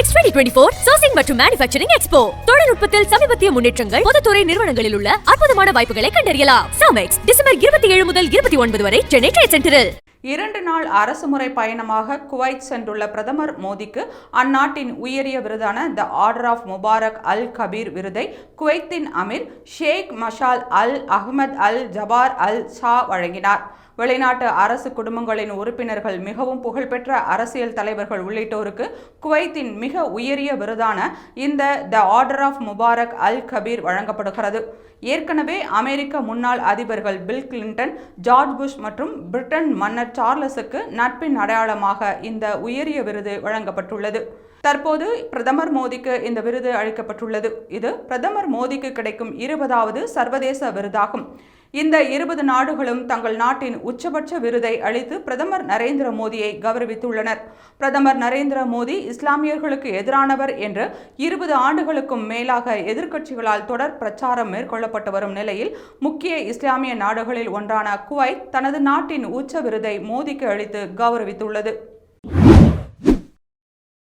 X twenty twenty four sourcing மற்றும் manufacturing expo தொழில்நுட்பத்தில் சமீபத்திய முன்னேற்றங்கள் பொதுத்துறை நிறுவனங்களில் உள்ள அற்புதமான வாய்ப்புகளை கண்டறியலாம். சாமெக்ஸ் டிசம்பர் இருபத்தி ஏழு முதல் இருபத்தி ஒன்பது வரை சென்னை ட்ரேட் சென்டரில் இரண்டு நாள் அரசுமுறை பயணமாக குவைத் சென்றுள்ள பிரதமர் மோடிக்கு அந்நாட்டின் உயரிய விருதான the order of Mubarak Al Kabeer விருதை குவைத்தின் அமீர் ஷேக் மஷால் அல் அஹ்மத் அல் ஜபார் அல் ஷா வழங்கினார். வெளிநாட்டு அரசு குடும்பங்களின் உறுப்பினர்கள் மிகவும் புகழ்பெற்ற அரசியல் தலைவர்கள் உள்ளிட்டோருக்கு குவைத்தின் மிக உயரிய விருதான இந்த the order of Mubarak Al Kabeer வழங்கப்படுகிறது. ஏற்கனவே அமெரிக்க முன்னாள் அதிபர்கள் பில் கிளின்டன் ஜார்ஜ் புஷ் மற்றும் பிரிட்டன் மன்னர் சார்லஸுக்கு நட்பின் அடையாளமாக இந்த உயரிய விருது வழங்கப்பட்டுள்ளது. தற்போது பிரதமர் மோடிக்கு இந்த விருது அளிக்கப்பட்டுள்ளது. இது பிரதமர் மோடிக்கு கிடைக்கும் இருபதாவது சர்வதேச விருதாகும். இந்த இருபது நாடுகளும் தங்கள் நாட்டின் உச்சபட்ச விருதை அளித்து பிரதமர் நரேந்திர மோடியை கௌரவித்துள்ளனர். பிரதமர் நரேந்திர மோடி இஸ்லாமியர்களுக்கு எதிரானவர் என்று இருபது ஆண்டுகளுக்கும் மேலாக எதிர்க்கட்சிகளால் தொடர் பிரச்சாரம் மேற்கொள்ளப்பட்டு வரும் நிலையில் முக்கிய இஸ்லாமிய நாடுகளில் ஒன்றான குவைத் தனது நாட்டின் உச்ச விருதை மோடிக்கு அளித்து கௌரவித்துள்ளது.